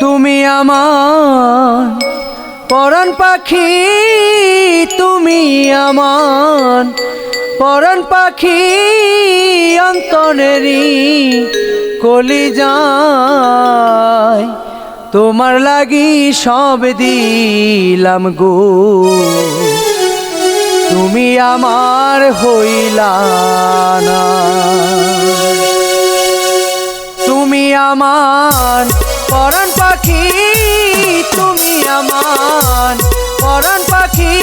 তুমি আমার পরাণ পাখি, তুমি আমার পরাণ পাখি, অন্তরেরই কলি যায় তোমার লাগি সব দিলাম গো। তুমি আমার হইলা না। তুমি আমার পরাণ পাখি, তুমি আমার পরাণ পাখি,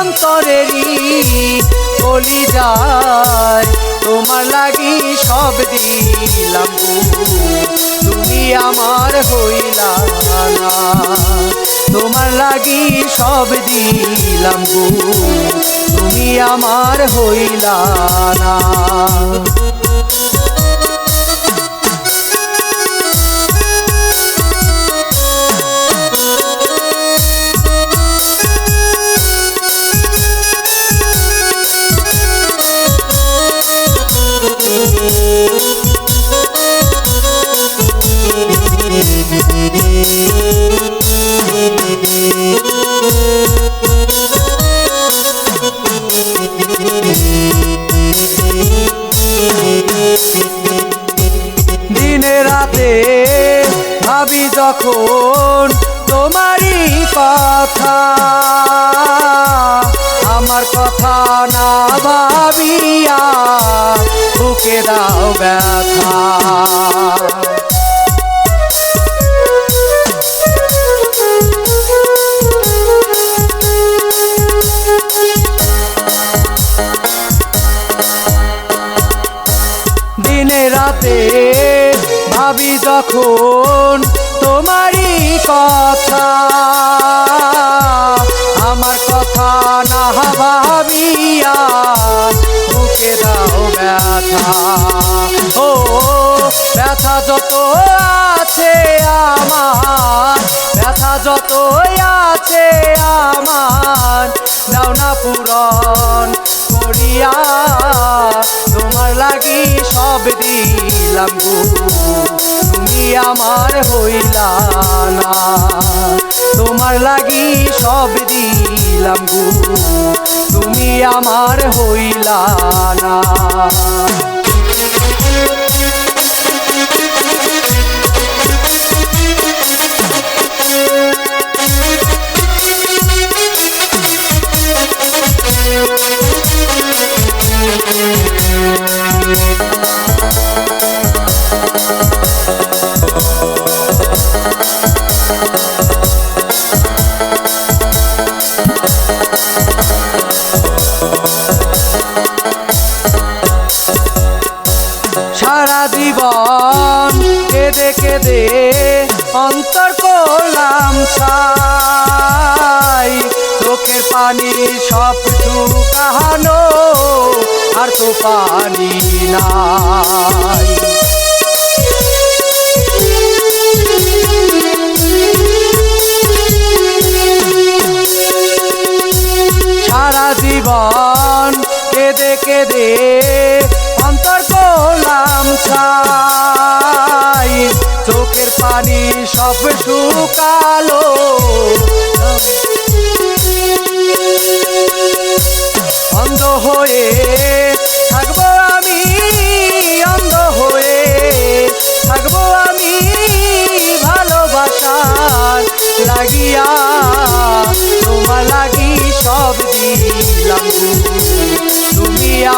অন্তরেরই বলি যায় তোমার লাগি সব দিলাম তুমি আমার হইলা না তোমার লাগি সব দিলাম তুমি আমার হইলা না দিনে রাতে ভাবি যখন তোমারই কথা। রাতে, ভাবি যখন তোমারই কথা, আমার কথা না ভাবিয়া বুকে দাও ব্যথা। ও, ব্যথা যত আছে আমার, ব্যথা যত আছে আমার, দাও না পূরণ করিয়া, তোমার লাগি সব দিলাম গো, তুমি আমার হইলা না। তোমার লাগি সব দিলাম, গো, তুমি আমার হইলা না। সারা কেঁদে কেঁদে অন্তর করলাম ছাই। পানি সব শুকানো আর তো পানি নাই। কেঁদে অন্তর কোলাম ছাই। চোখের পানি সব শুকালো। অন্ধ হয়ে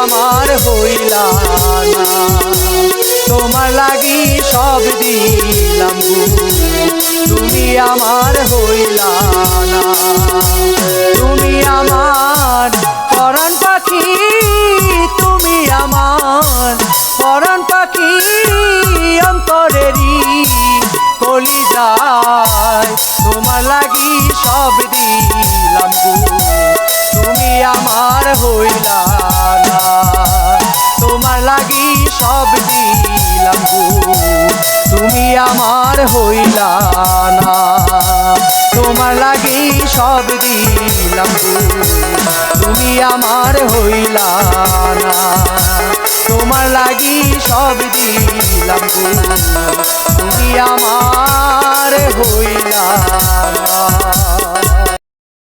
আমার হইলা না। তোমার লাগি সব দিলাম তুমি আমার হইলা না। তুমি আমার পরাণ পাখি, তুমি আমার পরাণ পাখি, অন্তরেরই কলি যায় তোমার লাগি সব দিলাম তুমি আমার হইলা সব দিলাম তুমি আমার হইলা না। তোমার লাগি সব দিলাম তুমি আমার হইলা না। তোমার লাগি সব দিলাম তুমি আমার হইলা